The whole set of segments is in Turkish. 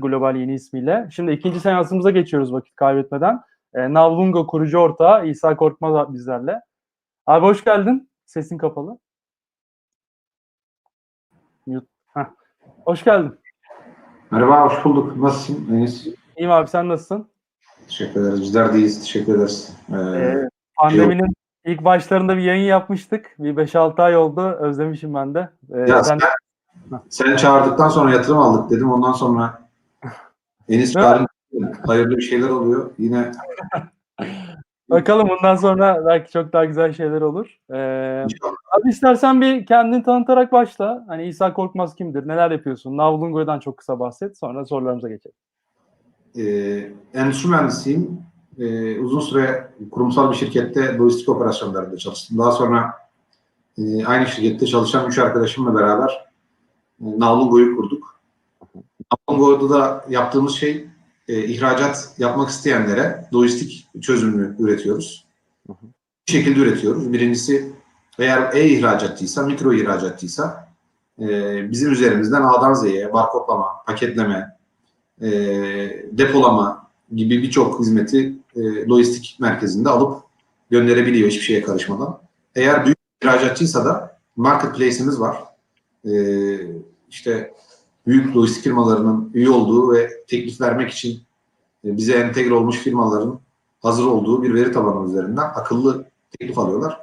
Global yeni ismiyle. Şimdi ikinci seansımıza geçiyoruz vakit kaybetmeden. E, Navlunga kurucu ortağı İsa Korkmaz bizlerle. Abi hoş geldin. Sesin kapalı. Mute. Heh. Hoş geldin. Merhaba, hoş bulduk. Nasılsın Enis? İyiyim abi sen nasılsın? Teşekkür ederiz. Bizler de iyiyiz. Teşekkür ederiz. Ee, Ee, pandeminin ilk başlarında bir yayın yapmıştık. Bir 5-6 ay oldu. Özlemişim ben de. Ee, ya ben- sen, sen çağırdıktan sonra yatırım aldık dedim. Ondan sonra Enis çağırınca hayırlı bir şeyler oluyor. Yine Bakalım bundan sonra belki çok daha güzel şeyler olur. Ee, inşallah. abi istersen bir kendini tanıtarak başla. Hani İsa Korkmaz kimdir? Neler yapıyorsun? Navlungo'dan çok kısa bahset. Sonra sorularımıza geçelim. Ee, endüstri mühendisiyim. Ee, uzun süre kurumsal bir şirkette lojistik operasyonlarında çalıştım. Daha sonra e, aynı şirkette çalışan üç arkadaşımla beraber e, Navlungo'yu kurduk. Navlungo'da da yaptığımız şey e, ihracat yapmak isteyenlere lojistik çözümünü üretiyoruz. Hı hı. Bir şekilde üretiyoruz. Birincisi eğer e-ihracatçıysa, mikro ihracatçıysa e, bizim üzerimizden A'dan Z'ye barkodlama, paketleme, e, depolama gibi birçok hizmeti e, lojistik merkezinde alıp gönderebiliyor hiçbir şeye karışmadan. Eğer büyük ihracatçıysa da marketplace'imiz var. E, işte büyük lojistik firmalarının üye olduğu ve teklif vermek için e, bize entegre olmuş firmaların hazır olduğu bir veri tabanı üzerinden akıllı teklif alıyorlar.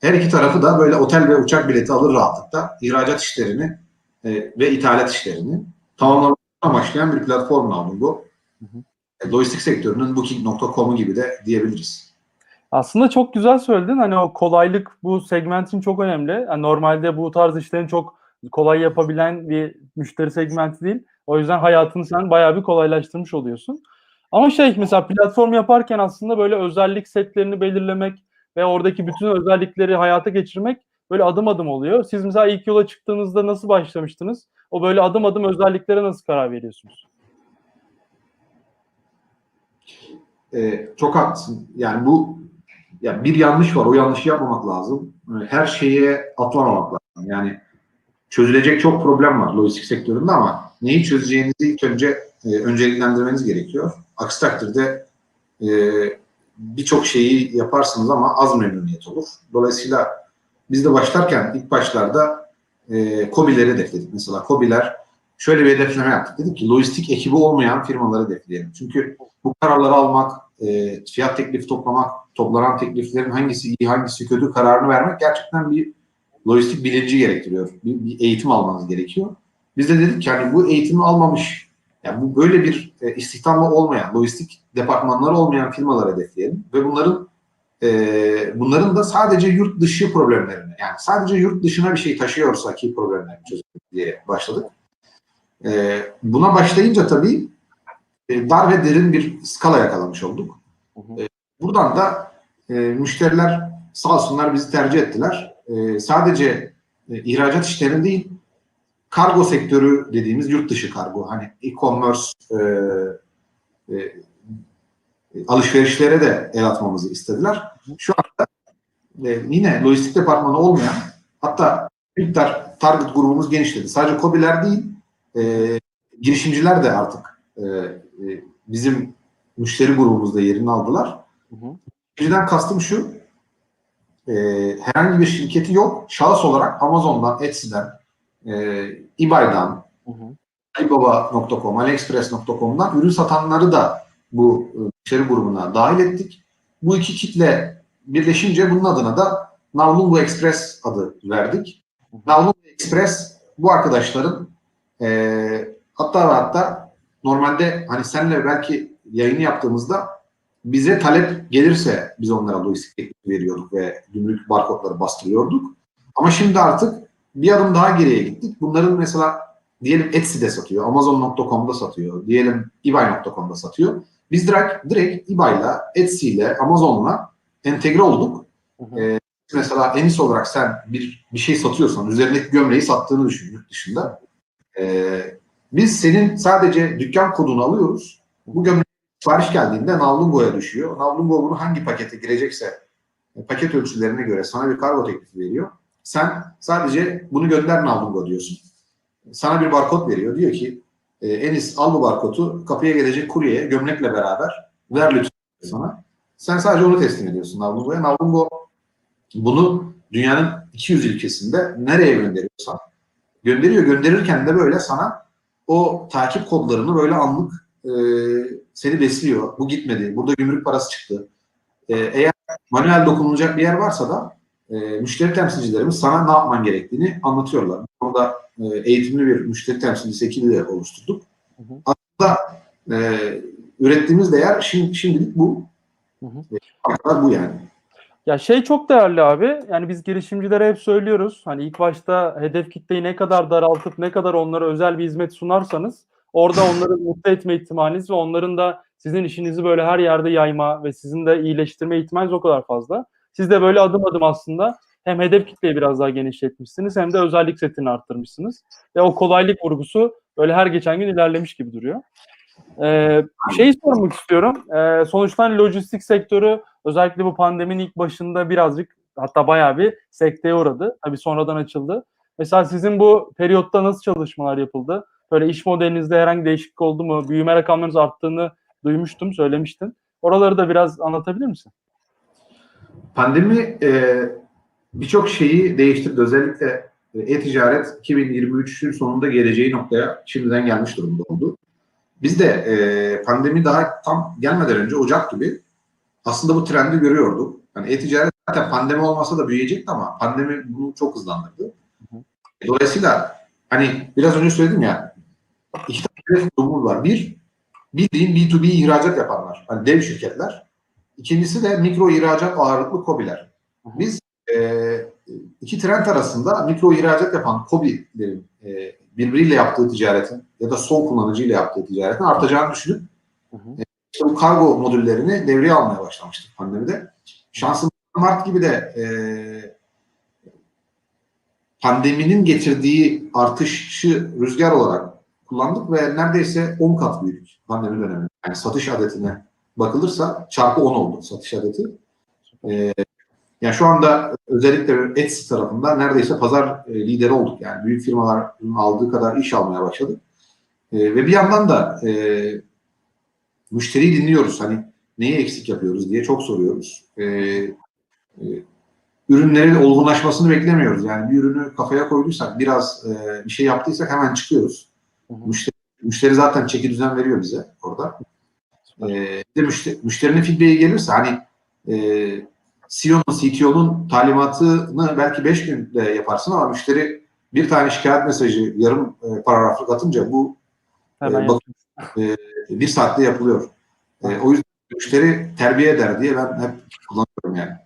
Her iki tarafı da böyle otel ve uçak bileti alır rahatlıkla ihracat işlerini e, ve ithalat işlerini tamamlamak amaçlayan bir platform. Hı hı. E, Lojistik sektörünün Booking.com'u gibi de diyebiliriz. Aslında çok güzel söyledin. Hani o kolaylık bu segmentin çok önemli. Yani normalde bu tarz işlerin çok kolay yapabilen bir müşteri segmenti değil. O yüzden hayatını sen bayağı bir kolaylaştırmış oluyorsun. Ama şey mesela platform yaparken aslında böyle özellik setlerini belirlemek ve oradaki bütün özellikleri hayata geçirmek böyle adım adım oluyor. Siz mesela ilk yola çıktığınızda nasıl başlamıştınız? O böyle adım adım özelliklere nasıl karar veriyorsunuz? E, çok haklısın. Yani bu ya bir yanlış var. O yanlışı yapmamak lazım. E, Her şeye atlamamak lazım. Yani çözülecek çok problem var lojistik sektöründe ama neyi çözeceğinizi ilk önce e, önceliklendirmeniz gerekiyor. Aksi takdirde e, birçok şeyi yaparsınız ama az memnuniyet olur. Dolayısıyla biz de başlarken ilk başlarda e, KOBİ'leri hedefledik. Mesela KOBİ'ler şöyle bir hedefleme yaptık. Dedik ki lojistik ekibi olmayan firmaları hedefleyelim. Çünkü bu kararları almak, e, fiyat teklifi toplamak, toplanan tekliflerin hangisi iyi, hangisi kötü kararını vermek gerçekten bir lojistik bilinci gerektiriyor. Bir, bir eğitim almanız gerekiyor. Biz de dedik ki hani bu eğitimi almamış, yani bu böyle bir e, istihdamı olmayan, lojistik departmanları olmayan firmaları hedefleyelim ve bunların e, bunların da sadece yurt dışı problemlerini, yani sadece yurt dışına bir şey taşıyorsa ki problemlerini çözelim diye başladık. E, buna başlayınca tabii e, dar ve derin bir skala yakalamış olduk. E, buradan da e, müşteriler sağ olsunlar bizi tercih ettiler. E, sadece e, ihracat işlerini değil, kargo sektörü dediğimiz yurt dışı kargo, hani e-commerce e, e, alışverişlere de el atmamızı istediler. Şu anda e, yine lojistik departmanı olmayan, hatta bir target grubumuz genişledi. Sadece KOBİ'ler değil, e, girişimciler de artık e, e, bizim müşteri grubumuzda yerini aldılar. Hı hı. Girişimciden kastım şu, e, herhangi bir şirketi yok. Şahıs olarak Amazon'dan, Etsy'den, e, eBay'dan, Hı hı. Alibaba.com, AliExpress.com'dan ürün satanları da bu e, müşteri grubuna dahil ettik. Bu iki kitle birleşince bunun adına da Navlungo Express adı verdik. Navlungo Express bu arkadaşların e, hatta ve hatta normalde hani senle belki yayını yaptığımızda bize talep gelirse biz onlara lojistik veriyorduk ve gümrük barkodları bastırıyorduk. Ama şimdi artık bir adım daha geriye gittik. Bunların mesela diyelim Etsy'de satıyor, Amazon.com'da satıyor, diyelim eBay.com'da satıyor. Biz direkt, direkt eBay'la, Etsy'yle, Amazon'la entegre olduk. Hı hı. Ee, mesela Enis olarak sen bir bir şey satıyorsan, üzerindeki gömleği sattığını düşün yurt dışında. Ee, biz senin sadece dükkan kodunu alıyoruz. Bu gömlek sipariş geldiğinde Navlungo'ya düşüyor. Navlungo bunu hangi pakete girecekse e, paket ölçülerine göre sana bir kargo teklifi veriyor. Sen sadece bunu gönder Navlungo diyorsun. Sana bir barkod veriyor. Diyor ki E, Enis al bu barkodu kapıya gelecek kuryeye gömlekle beraber ver lütfen sana. Sen sadece onu teslim ediyorsun Navlungo'ya. Navlungo bunu dünyanın 200 ülkesinde nereye gönderiyorsan gönderiyor. Gönderirken de böyle sana o takip kodlarını böyle anlık e, seni besliyor. Bu gitmedi. Burada gümrük parası çıktı. E, eğer manuel dokunulacak bir yer varsa da e, müşteri temsilcilerimiz sana ne yapman gerektiğini anlatıyorlar. Bu konuda e, eğitimli bir müşteri temsilcisi ekibi de oluşturduk. Hı hı. Aslında e, ürettiğimiz değer şimdi, şimdilik bu. Hı hı. E, bu yani. Ya şey çok değerli abi. Yani biz girişimcilere hep söylüyoruz. Hani ilk başta hedef kitleyi ne kadar daraltıp ne kadar onlara özel bir hizmet sunarsanız orada onları mutlu etme ihtimaliniz ve onların da sizin işinizi böyle her yerde yayma ve sizin de iyileştirme ihtimaliniz o kadar fazla. Siz de böyle adım adım aslında hem hedef kitleyi biraz daha genişletmişsiniz hem de özellik setini arttırmışsınız. Ve o kolaylık vurgusu böyle her geçen gün ilerlemiş gibi duruyor. Ee, şeyi sormak istiyorum. Ee, sonuçta hani lojistik sektörü özellikle bu pandeminin ilk başında birazcık hatta bayağı bir sekteye uğradı. Tabii sonradan açıldı. Mesela sizin bu periyotta nasıl çalışmalar yapıldı? Böyle iş modelinizde herhangi değişiklik oldu mu? Büyüme rakamlarınız arttığını duymuştum, söylemiştin. Oraları da biraz anlatabilir misin? Pandemi e, birçok şeyi değiştirdi. Özellikle e, e-ticaret 2023'ün sonunda geleceği noktaya şimdiden gelmiş durumda oldu. Biz de e, pandemi daha tam gelmeden önce Ocak gibi aslında bu trendi görüyorduk. Yani e-ticaret zaten pandemi olmasa da büyüyecekti ama pandemi bunu çok hızlandırdı. Dolayısıyla hani biraz önce söyledim ya iki tane durumumuz var. Bir, bildiğin B2B ihracat yapanlar. Hani dev şirketler. İkincisi de mikro ihracat ağırlıklı KOBİ'ler. Biz e, iki trend arasında mikro ihracat yapan KOBİ'lerin e, birbiriyle yaptığı ticaretin ya da son kullanıcıyla yaptığı ticaretin artacağını düşünüp Hı hı. e, işte bu kargo modüllerini devreye almaya başlamıştık pandemide. Şansım Mart gibi de e, pandeminin getirdiği artışı rüzgar olarak kullandık ve neredeyse 10 kat büyüdük pandemi döneminde. Yani satış adetine bakılırsa çarpı 10 oldu satış adeti. E, yani şu anda özellikle Etsy tarafında neredeyse pazar e, lideri olduk. Yani büyük firmaların aldığı kadar iş almaya başladık. E, ve bir yandan da e, müşteriyi dinliyoruz. Hani neyi eksik yapıyoruz diye çok soruyoruz. E, e, ürünlerin olgunlaşmasını beklemiyoruz. Yani bir ürünü kafaya koyduysak, biraz e, bir şey yaptıysak hemen çıkıyoruz. Hı hı. Müşteri, müşteri zaten çeki düzen veriyor bize orada. E, bir de müşteri, müşterinin feedback'i gelirse hani e, CEO'nun, CTO'nun talimatını belki 5 günde yaparsın ama müşteri bir tane şikayet mesajı yarım e, paragraflık atınca bu Hemen e, bak- e, bir saatte yapılıyor. E, o yüzden müşteri terbiye eder diye ben hep kullanıyorum yani.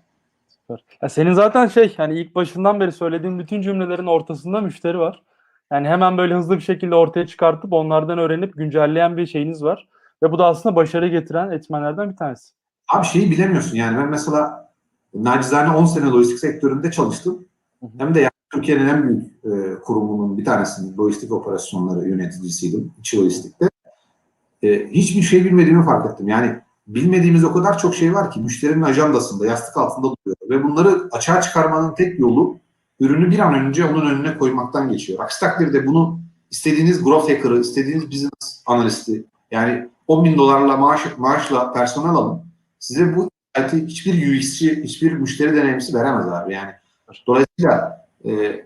Süper. Ya senin zaten şey hani ilk başından beri söylediğin bütün cümlelerin ortasında müşteri var. Yani hemen böyle hızlı bir şekilde ortaya çıkartıp onlardan öğrenip güncelleyen bir şeyiniz var. Ve bu da aslında başarı getiren etmenlerden bir tanesi. Abi şeyi bilemiyorsun yani ben mesela nacizane 10 sene lojistik sektöründe çalıştım. Hı hı. Hem de yani Türkiye'nin en büyük e, kurumunun bir tanesinin lojistik operasyonları yöneticisiydim. İçi lojistikte. E, hiçbir şey bilmediğimi fark ettim. Yani bilmediğimiz o kadar çok şey var ki müşterinin ajandasında, yastık altında duruyor. Ve bunları açığa çıkarmanın tek yolu ürünü bir an önce onun önüne koymaktan geçiyor. Aksi takdirde bunu istediğiniz growth hacker'ı, istediğiniz business analisti yani 10 bin dolarla maaş, maaşla personel alın. Size bu hiçbir UX'ci, hiçbir müşteri deneyimcisi veremez abi. Yani dolayısıyla e,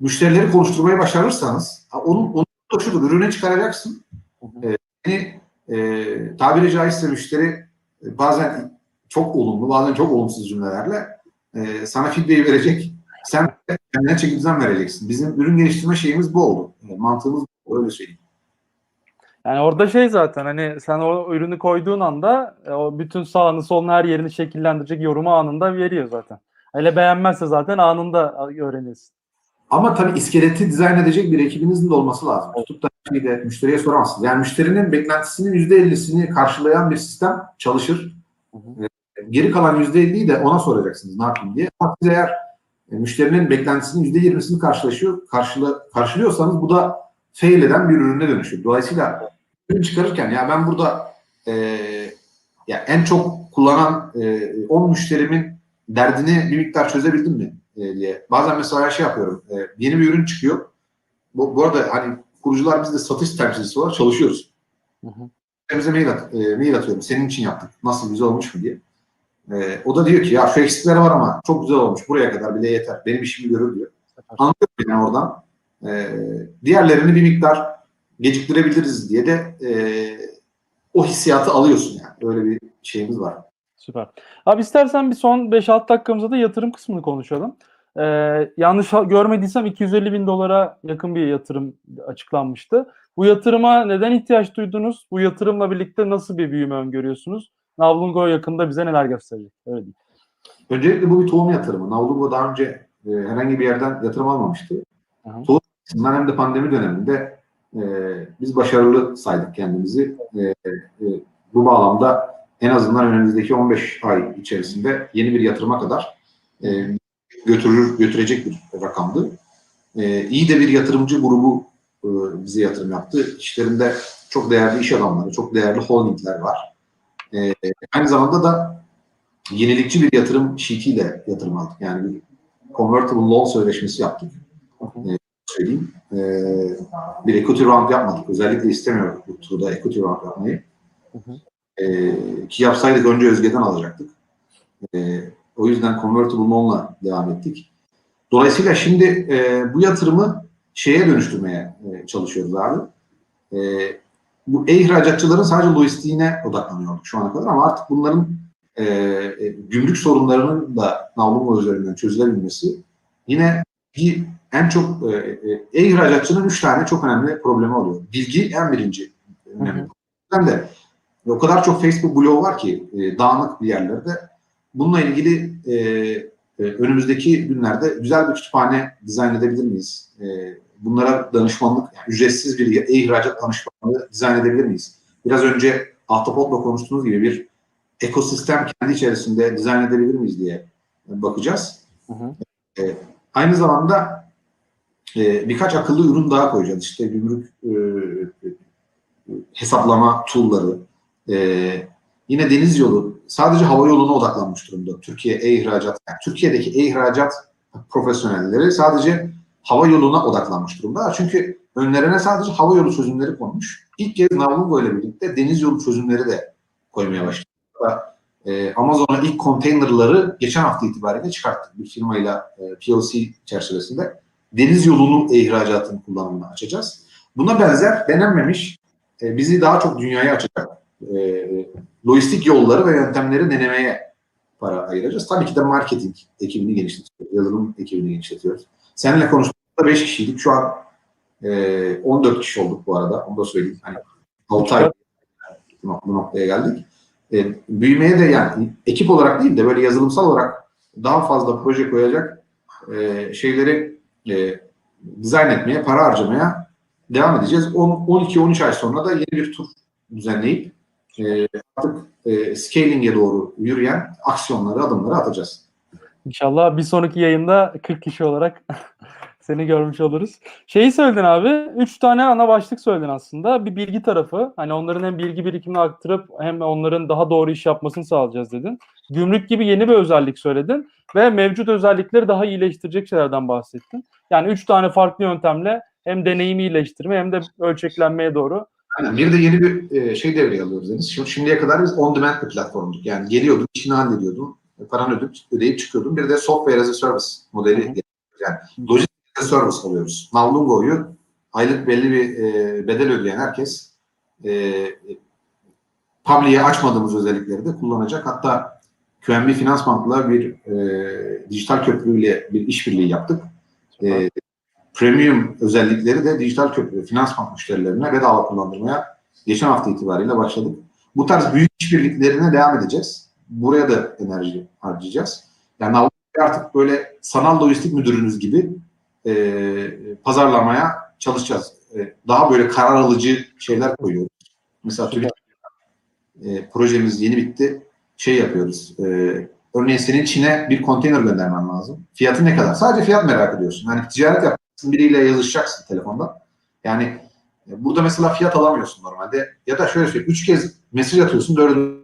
müşterileri konuşturmayı başarırsanız onun, onun da şudur, ürüne çıkaracaksın. E, seni, e, tabiri caizse müşteri e, bazen çok olumlu, bazen çok olumsuz cümlelerle e, sana feedback'i verecek. Sen kendine çeki düzen vereceksin. Bizim ürün geliştirme şeyimiz bu oldu. Mantığımız bu, öyle söyleyeyim. Yani orada şey zaten hani sen o ürünü koyduğun anda e, o bütün sağını solunu her yerini şekillendirecek yorumu anında veriyor zaten. Hele beğenmezse zaten anında öğreniyorsun. Ama tabii iskeleti dizayn edecek bir ekibinizin de olması lazım. Tutup da şeyi de müşteriye soramazsınız. Yani müşterinin beklentisinin %50'sini karşılayan bir sistem çalışır. Hı hı. Geri kalan %50'yi de ona soracaksınız ne yapayım diye. Ama siz eğer müşterinin beklentisinin %20'sini karşılaşıyor, karşıla, karşılıyorsanız bu da fail eden bir ürüne dönüşür. Dolayısıyla ürün çıkarırken ya ben burada e, ya en çok kullanan e, 10 müşterimin derdini bir miktar çözebildim mi e, diye. Bazen mesela şey yapıyorum. E, yeni bir ürün çıkıyor. Bu, bu arada hani kurucular biz de satış temsilcisi olarak çalışıyoruz. Hı hı. Bize mail, at, e, mail atıyorum. Senin için yaptık. Nasıl güzel olmuş mu diye. E, o da diyor ki ya şu eksikleri var ama çok güzel olmuş. Buraya kadar bile yeter. Benim işimi görür diyor. Anlıyorum yani oradan. E, diğerlerini bir miktar geciktirebiliriz diye de e, o hissiyatı alıyorsun yani. Öyle bir şeyimiz var. Süper. Abi istersen bir son 5-6 dakikamızda da yatırım kısmını konuşalım. Ee, yanlış görmediysem 250 bin dolara yakın bir yatırım açıklanmıştı. Bu yatırıma neden ihtiyaç duydunuz? Bu yatırımla birlikte nasıl bir büyüme öngörüyorsunuz? Navlungo yakında bize neler gösterecek? Öyle diyeyim. Öncelikle bu bir tohum yatırımı. Navlungo daha önce e, herhangi bir yerden yatırım almamıştı. Hı. Tohum açısından hem de pandemi döneminde e, biz başarılı saydık kendimizi. E, e, bu bağlamda en azından önümüzdeki 15 ay içerisinde yeni bir yatırıma kadar e, götürür götürecek bir rakamdı. E, iyi de bir yatırımcı grubu e, bize yatırım yaptı. İşlerinde çok değerli iş adamları, çok değerli holdingler var. E, aynı zamanda da yenilikçi bir yatırım şirkiyle yatırım aldık. Yani bir convertible loan sözleşmesi yaptık. E, söyleyeyim. E, bir equity round yapmadık. Özellikle istemiyorum bu turda equity round yapmayı. Hı hı. E, ki yapsaydık önce Özge'den alacaktık. E, o yüzden convertible loan'la devam ettik. Dolayısıyla şimdi e, bu yatırımı şeye dönüştürmeye e, çalışıyoruz abi. E, bu e-ihracatçıların sadece lojistiğine odaklanıyorduk şu ana kadar ama artık bunların e, e, gümrük sorunlarının da Navlungo üzerinden çözülebilmesi yine bir en çok e, e, e-ihracatçının üç tane çok önemli problemi oluyor. Bilgi en birinci önemli. Hem de o kadar çok Facebook bloğu var ki e, dağınık bir yerlerde. Bununla ilgili e, e, önümüzdeki günlerde güzel bir kütüphane dizayn edebilir miyiz? E, bunlara danışmanlık, yani ücretsiz bir e-ihracat danışmanlığı dizayn edebilir miyiz? Biraz önce Ahtapot'la konuştuğunuz gibi bir ekosistem kendi içerisinde dizayn edebilir miyiz diye bakacağız. Hı hı. E, aynı zamanda e, birkaç akıllı ürün daha koyacağız. İşte gümrük e, e, hesaplama tool'ları, e, yine deniz yolu, sadece hava yoluna odaklanmış durumda. Türkiye e-ihracat, yani Türkiye'deki e-ihracat profesyonelleri sadece hava yoluna odaklanmış durumda. Çünkü önlerine sadece hava yolu çözümleri konmuş. İlk kez Navlungo ile birlikte deniz yolu çözümleri de koymaya başladı. Ee, Amazon'a ilk konteynerları geçen hafta itibariyle çıkarttık bir firmayla e, PLC çerçevesinde. Deniz yolunun ihracatın kullanımını açacağız. Buna benzer denenmemiş, e, bizi daha çok dünyaya açacak e, lojistik yolları ve yöntemleri denemeye para ayıracağız. Tabii ki de marketing ekibini genişletiyoruz, yazılım ekibini genişletiyoruz. Seninle konuştuğumuzda 5 kişiydik. Şu an e, 14 kişi olduk bu arada. Onu da söyleyeyim. Hani 6 ay bu noktaya geldik. E, büyümeye de yani ekip olarak değil de böyle yazılımsal olarak daha fazla proje koyacak e, şeyleri e, dizayn etmeye, para harcamaya devam edeceğiz. 12-13 ay sonra da yeni bir tur düzenleyip e, artık e, scaling'e doğru yürüyen aksiyonları, adımları atacağız. İnşallah bir sonraki yayında 40 kişi olarak seni görmüş oluruz. Şeyi söyledin abi, 3 tane ana başlık söyledin aslında. Bir bilgi tarafı, hani onların hem bilgi birikimini arttırıp hem onların daha doğru iş yapmasını sağlayacağız dedin. Gümrük gibi yeni bir özellik söyledin ve mevcut özellikleri daha iyileştirecek şeylerden bahsettin. Yani 3 tane farklı yöntemle hem deneyimi iyileştirme hem de ölçeklenmeye doğru. Aynen. Bir de yeni bir e, şey devreye alıyoruz. Şimdi, şimdiye kadar biz on demand bir platformduk. Yani geliyordun, işini hallediyordun, paranı ödeyip, ödeyip çıkıyordun. Bir de software as a service modeli. Hı hı. Yani lojistik as a service oluyoruz. Navlungo'yu aylık belli bir e, bedel ödeyen herkes e, public'e açmadığımız özellikleri de kullanacak. Hatta QNB Finans Bank'la bir e, dijital köprüyle bir işbirliği yaptık. E, premium özellikleri de dijital köprü, finans bank müşterilerine bedava kullandırmaya geçen hafta itibariyle başladık. Bu tarz büyük işbirliklerine devam edeceğiz. Buraya da enerji harcayacağız. Yani Avrupa'ya artık böyle sanal lojistik müdürünüz gibi e, pazarlamaya çalışacağız. E, daha böyle karar alıcı şeyler koyuyoruz. Mesela TÜBİTAK e, projemiz yeni bitti. Şey yapıyoruz. E, örneğin senin Çin'e bir konteyner göndermen lazım. Fiyatı ne kadar? Sadece fiyat merak ediyorsun. Hani ticaret yapacaksın, biriyle yazışacaksın telefonda. Yani e, burada mesela fiyat alamıyorsun normalde. Ya da şöyle söyleyeyim. Üç kez mesaj atıyorsun. Dördüncü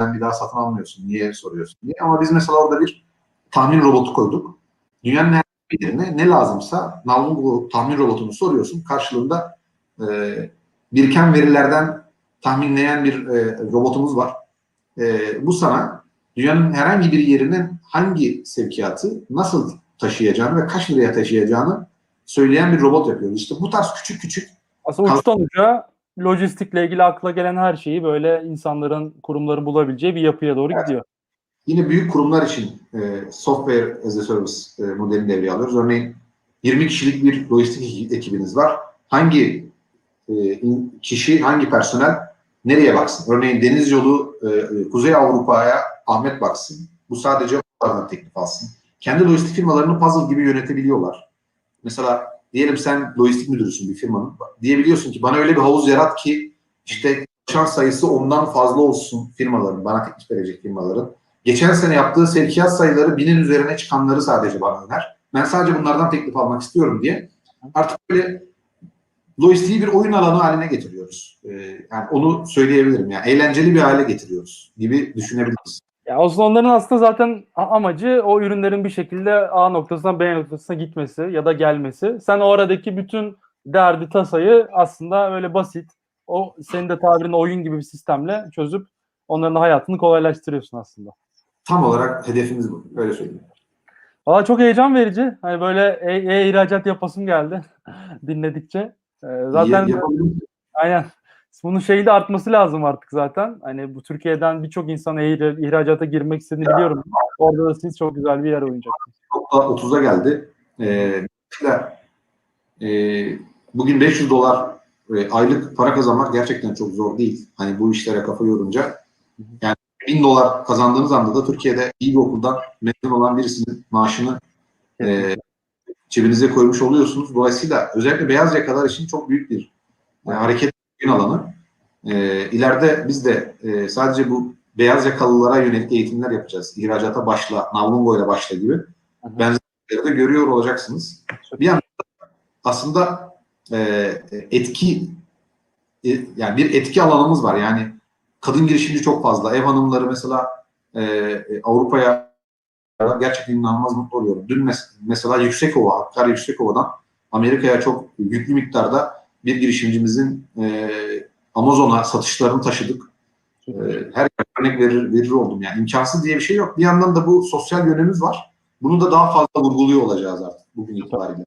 bir daha satın almıyorsun. Niye soruyorsun diye. Ama biz mesela orada bir tahmin robotu koyduk. Dünyanın her birine ne lazımsa Navlungo tahmin robotunu soruyorsun. Karşılığında e, biriken verilerden tahminleyen bir e, robotumuz var. E, bu sana dünyanın herhangi bir yerinin hangi sevkiyatı nasıl taşıyacağını ve kaç liraya taşıyacağını söyleyen bir robot yapıyoruz. İşte bu tarz küçük küçük Aslında uçtan uca lojistikle ilgili akla gelen her şeyi böyle insanların, kurumların bulabileceği bir yapıya doğru Evet. gidiyor. Yine büyük kurumlar için e, software as a service e, modelini devreye alıyoruz. Örneğin 20 kişilik bir lojistik ekibiniz var. Hangi e, kişi, hangi personel nereye baksın? Örneğin deniz yolu e, e, Kuzey Avrupa'ya Ahmet baksın. Bu sadece onlardan teklif alsın. Kendi lojistik firmalarını puzzle gibi yönetebiliyorlar. Mesela diyelim sen lojistik müdürüsün bir firmanın. Diyebiliyorsun ki bana öyle bir havuz yarat ki işte çalışan sayısı ondan fazla olsun firmaların, bana teklif verecek firmaların. Geçen sene yaptığı sevkiyat sayıları binin üzerine çıkanları sadece bana öner. Ben sadece bunlardan teklif almak istiyorum diye. Artık böyle lojistiği bir oyun alanı haline getiriyoruz. Ee, yani onu söyleyebilirim. Yani eğlenceli bir hale getiriyoruz gibi düşünebiliriz. Ya aslında onların aslında zaten amacı o ürünlerin bir şekilde A noktasından B noktasına gitmesi ya da gelmesi. Sen o aradaki bütün derdi, tasayı aslında öyle basit, o senin de tabirin oyun gibi bir sistemle çözüp onların hayatını kolaylaştırıyorsun aslında. Tam olarak hedefimiz bu. Öyle söyleyeyim. Valla çok heyecan verici. Hani böyle e- e-ihracat yapasım geldi dinledikçe. Ee, zaten İyi aynen bunun şeyi de artması lazım artık zaten. Hani bu Türkiye'den birçok insan ihracata girmek istediğini biliyorum. Orada da siz çok güzel bir yer oynayacaksınız. Nokta 30'a geldi. Ee, e, bugün 500 dolar e, aylık para kazanmak gerçekten çok zor değil. Hani bu işlere kafa yorunca. Yani 1000 dolar kazandığınız anda da Türkiye'de iyi bir okuldan mezun olan birisinin maaşını e, cebinize koymuş oluyorsunuz. Dolayısıyla özellikle beyaz yakalar için çok büyük bir e, hareket alanı. E, ileride biz de e, sadece bu beyaz yakalılara yönelik eğitimler yapacağız. İhracata başla, Navlungo ile başla gibi. Benzerleri de görüyor olacaksınız. Bir yandan aslında e, etki e, yani bir etki alanımız var. Yani kadın girişimci çok fazla. Ev hanımları mesela e, e, Avrupa'ya gerçekten inanılmaz mutlu oluyorum. Dün mes- mesela Yüksekova, Hakkari Yüksekova'dan Amerika'ya çok yüklü miktarda bir girişimcimizin e, Amazon'a satışlarını taşıdık. E, her örnek verir, verir oldum. Yani imkansız diye bir şey yok. Bir yandan da bu sosyal yönümüz var. Bunu da daha fazla vurguluyor olacağız artık bugün itibariyle.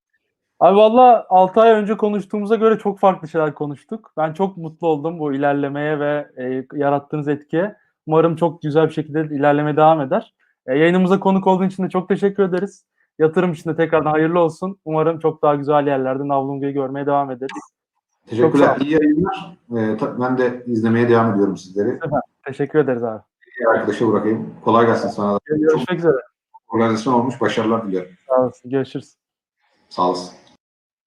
Abi valla 6 ay önce konuştuğumuza göre çok farklı şeyler konuştuk. Ben çok mutlu oldum bu ilerlemeye ve e, yarattığınız etkiye. Umarım çok güzel bir şekilde ilerlemeye devam eder. E, yayınımıza konuk olduğun için de çok teşekkür ederiz. Yatırım için de tekrardan hayırlı olsun. Umarım çok daha güzel yerlerde Navlungu'yu görmeye devam ederiz. Çok Teşekkürler. ol. İyi yayınlar. E, ta- ben de izlemeye devam ediyorum sizleri. Teşekkür ederiz abi. Bir arkadaşa bırakayım. Kolay gelsin sana da. Görüşmek üzere. Organizasyon olmuş. Başarılar diliyorum. Sağ olasın. Görüşürüz. Sağ olasın.